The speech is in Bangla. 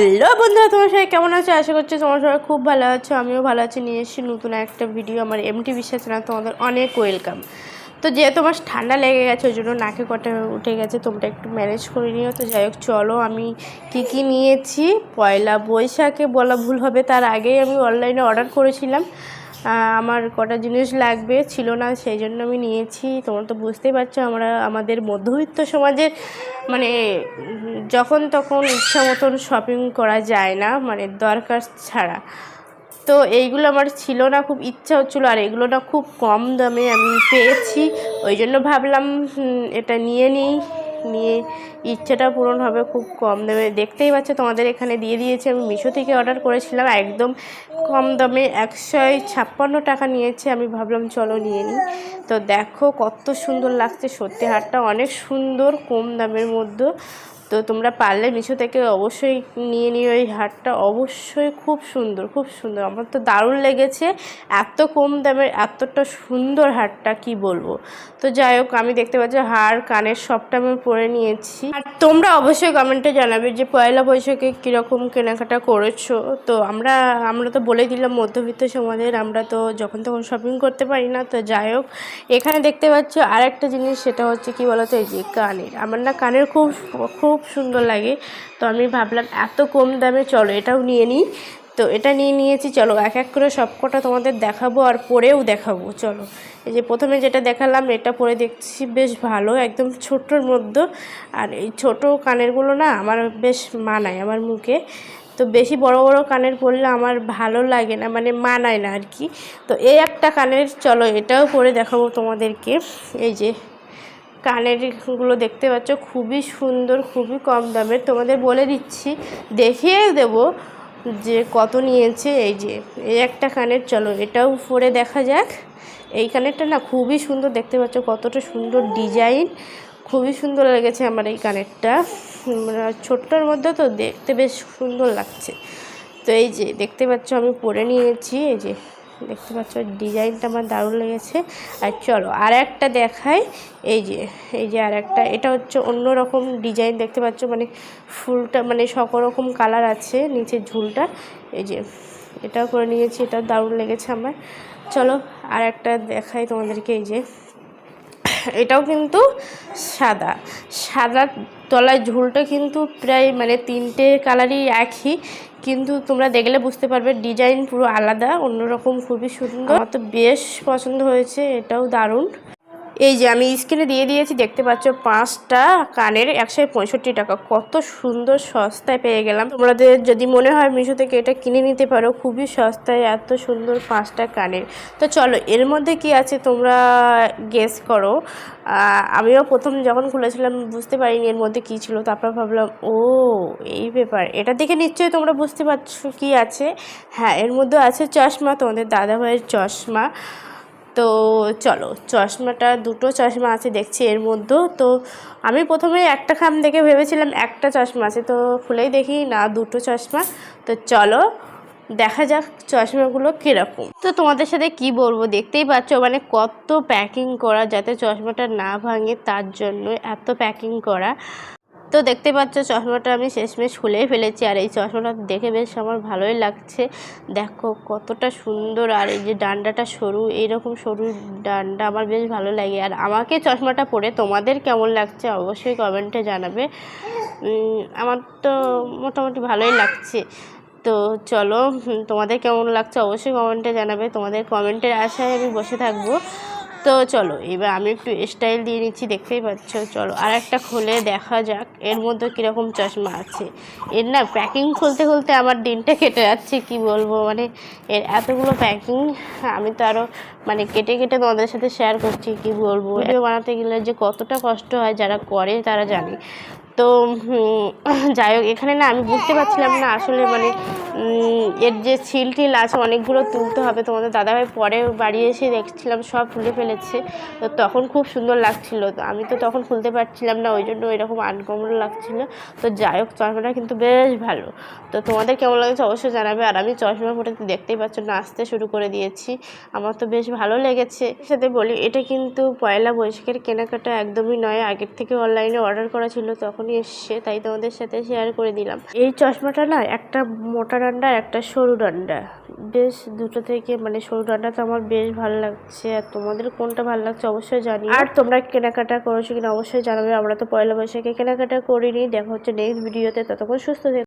হ্যালো বন্ধুরা, তোমার সবাই কেমন আছো? আশা করছি তোমার সবাই খুব ভালো আছো। আমিও ভালো আছি। নিয়ে এসেছি নতুন একটা ভিডিও আমার এমটি বিশ্বাস না তোমাদের অনেক ওয়েলকাম তো যেহেতু আমার ঠান্ডা লেগে গেছে, ওই জন্য নাকে কটা উঠে গেছে, তোমরা একটু ম্যানেজ করে নিও। তো যাই হোক, চলো আমি কি কি নিয়েছি। পয়লা বৈশাখে বলা ভুল হবে, তার আগেই আমি অনলাইনে অর্ডার করেছিলাম। আমার কটা জিনিস লাগবে, ছিল না, সেই জন্য আমি নিয়েছি। তোমরা তো বুঝতেই পারছ, আমরা, আমাদের মধ্যবিত্ত সমাজের মানে যখন তখন ইচ্ছা মতন শপিং করা যায় না মানে দরকার ছাড়া। তো এইগুলো আমার ছিল না, খুব ইচ্ছা হচ্ছিল, আর এগুলো না খুব কম দামে আমি পেয়েছি। ওই জন্য ভাবলাম এটা নিয়ে নিই। নিয়ে ইচ্ছেটা পূরণ হবে খুব কম দামে। দেখতেই পাচ্ছ তোমাদের এখানে দিয়ে দিয়েছে। আমি মিশো থেকে অর্ডার করেছিলাম, একদম কম দামে একশো ছাপ্পান্ন টাকা নিয়েছে। আমি ভাবলাম, চলো নিয়ে নিই। তো দেখো কত সুন্দর লাগছে সত্যি হারটা। অনেক সুন্দর, কম দামের মধ্যে। তো তোমরা পারলে মিশো থেকে অবশ্যই নিয়ে নিও। এই হারটা অবশ্যই খুব সুন্দর খুব সুন্দর। আমার তো দারুণ লেগেছে। এত কম দামের এতটা সুন্দর হারটা কি বলব? তো যাই হোক, আমি দেখতে পাচ্ছি হার, কানের সবটা আমি পরে নিয়েছি। আর তোমরা অবশ্যই কমেন্টে জানাবে যে পয়লা বৈশাখে কীরকম কেনাকাটা করেছ। তো আমরা আমরা তো বলে দিলাম মধ্যবিত্ত সমাজের, আমরা তো যখন তখন শপিং করতে পারি না। তো যাই হোক, এখানে দেখতে পাচ্ছ আর একটা জিনিস, সেটা হচ্ছে কি বলতো, এই যে কানের। আমার না কানের খুব খুব সুন্দর লাগে। তো আমি ভাবলাম এত কম দামে চলো, এটাও নিয়ে নিই। তো এটা নিয়ে নিয়েছি, চলো এক এক করে সব কটা তোমাদের দেখাবো আর পরেও দেখাবো, চলো। এই যে প্রথমে যেটা দেখালাম, এটা পরে দেখছি বেশ ভালো, একদম ছোটোর মধ্যে। আর এই ছোটো কানেরগুলো না আমার বেশ মানায় আমার মুখে। তো বেশি বড় বড় কানের পরলে আমার ভালো লাগে না মানে মানায় না আর কি। তো এই একটা কানের, চলো এটাও পরে দেখাবো তোমাদেরকে। এই যে কানেরগুলো দেখতে পাচ্ছ খুবই সুন্দর খুবই কম দামের তোমাদের বলে দিচ্ছি দেখিয়ে দেব যে কত নিয়েছে। এই যে এই একটা কানের চলো এটাও পরে দেখা যাক। এই কানেরটা না খুবই সুন্দর দেখতে পাচ্ছ কতটা সুন্দর ডিজাইন। খুবই সুন্দর লেগেছে আমার এই কানেরটা। উম, ছোট্টর মধ্যে তো দেখতে বেশ সুন্দর লাগছে। তো এই যে দেখতে পাচ্ছ আমি পরে নিয়েছি এই যে। দেখতে পাচ্ছ, ডিজাইনটা আমার দারুণ লেগেছে। আর চলো আর একটা দেখাই। এই যে এই যে আর একটা এটা হচ্ছে অন্য রকম ডিজাইন, দেখতে পাচ্ছ মানে ফুলটা মানে সকল রকম কালার আছে নিচে ঝুলটা। এই যে, এটাও করে নিয়েছি, এটাও দারুণ লেগেছে আমার। চলো আর একটা দেখাই তোমাদেরকে, এই যে। এটাও কিন্তু সাদা। সাদা তলায় ঝুলটা কিন্তু প্রায় মানে তিনটে কালারই একই। কিন্তু তোমরা দেখলে বুঝতে পারবে ডিজাইন পুরো আলাদা, অন্যরকম, খুবই সুন্দর। আমার তো বেশ পছন্দ হয়েছে, এটাও দারুণ। এই যে আমি স্ক্রিনে দিয়ে দিয়েছি, দেখতে পাচ্ছ পাঁচটা কানের একশো পঁয়ষট্টি টাকা। কত সুন্দর সস্তায় পেয়ে গেলাম। তোমাদের যদি মনে হয় মিশো থেকে এটা কিনে নিতে পারো, খুবই সস্তায় এত সুন্দর পাঁচটা কানের। তো চলো, এর মধ্যে কি আছে তোমরা গেস করো। আমিও প্রথম যখন খুলেছিলাম বুঝতে পারিনি এর মধ্যে কী ছিল, তারপর ভাবলাম, ও, এই ব্যাপার। এটা দেখে নিশ্চয়ই তোমরা বুঝতে পারছ কি আছে। হ্যাঁ এর মধ্যে আছে চশমা, তোমাদের দাদাভাইয়ের চশমা। তো চলো, চশমাটা, দুটো চশমা আছে দেখছি এর মধ্যেও তো আমি প্রথমে একটা খাম দেখে ভেবেছিলাম একটা চশমা আছে, তো খুলেই দেখি না, দুটো চশমা। তো চলো, দেখা যাক চশমাগুলো কীরকম। তো তোমাদের সাথে কি বলব, দেখতেই পাচ্ছ মানে কত প্যাকিং করা যাতে চশমাটা না ভাঙে, তার জন্য এত প্যাকিং করা। তো দেখতে পাচ্ছ, চশমাটা আমি শেষমেশ খুলেই ফেলেছি আর এই চশমাটা দেখে বেশ আমার ভালোই লাগছে। দেখো কতটা সুন্দর আর এই যে ডান্ডাটা সরু, এইরকম সরু ডান্ডা আমার বেশ ভালো লাগে। আর আমাকে চশমাটা পরে তোমাদের কেমন লাগছে অবশ্যই কমেন্টে জানাবে। আমার তো মোটামুটি ভালোই লাগছে। তো চলো, তোমাদের কেমন লাগছে অবশ্যই কমেন্টে জানাবে। তোমাদের কমেন্টের আশায় আমি বসে থাকব। তো চলো, এবার আমি একটু স্টাইল দিয়ে নিচ্ছি, দেখতেই পাচ্ছ, চলো আর একটা খুলে দেখা যাক, এর মধ্যে কীরকম চশমা আছে। এর না প্যাকিং খুলতে খুলতে আমার দিনটা কেটে যাচ্ছে, কি বলব মানে এর এতগুলো প্যাকিং আমি তো আরও মানে কেটে কেটে তোমাদের সাথে শেয়ার করছি, কি বলব। ভিডিও বানাতে গেলে যে কতটা কষ্ট হয় যারা করে, তারা জানে। তো যাই হোক, এখানে না আমি বুঝতে পারছিলাম না আসলে মানে এর যে ছিল টিল আছে অনেকগুলো তুলতে হবে। তোমাদের দাদাভাই পরে বাড়ি এসে দেখছিলাম সব খুলে ফেলেছে। তো তখন খুব সুন্দর লাগছিল। তো আমি তো তখন খুলতে পারছিলাম না, ওই জন্য এরকম আনকমন লাগছিল। তো যাই হোক, চশমাটা কিন্তু বেশ ভালো। তো তোমাদের কেমন লাগছে অবশ্যই জানাবে। আর আমি চশমা পরে দেখতেই পাচ্ছ, নাচতে শুরু করে দিয়েছি। আমার তো বেশ ভালো লেগেছে। সাথে বলি, এটা কিন্তু পয়লা বৈশাখের কেনাকাটা একদমই নয়। আগের থেকে অনলাইনে অর্ডার করা ছিল, তখনই নিয়ে এসছে, তাই তোমাদের সাথে শেয়ার করে দিলাম। এই চশমাটা না একটা মোটা ডান্ডা একটা সরু ডান্ডা। বেশ দুটো থেকে মানে সরু ডান্ডা তো আমার বেশ ভালো লাগছে, আর তোমাদের কোনটা ভালো লাগছে অবশ্যই জানি আর তোমরা কেনাকাটা করেছ কিনা অবশ্যই জানাবে, আমরা তো পয়লা বৈশাখে কেনাকাটা করিনি। দেখা হচ্ছে নেক্সট ভিডিওতে ততক্ষণ সুস্থ থেকো।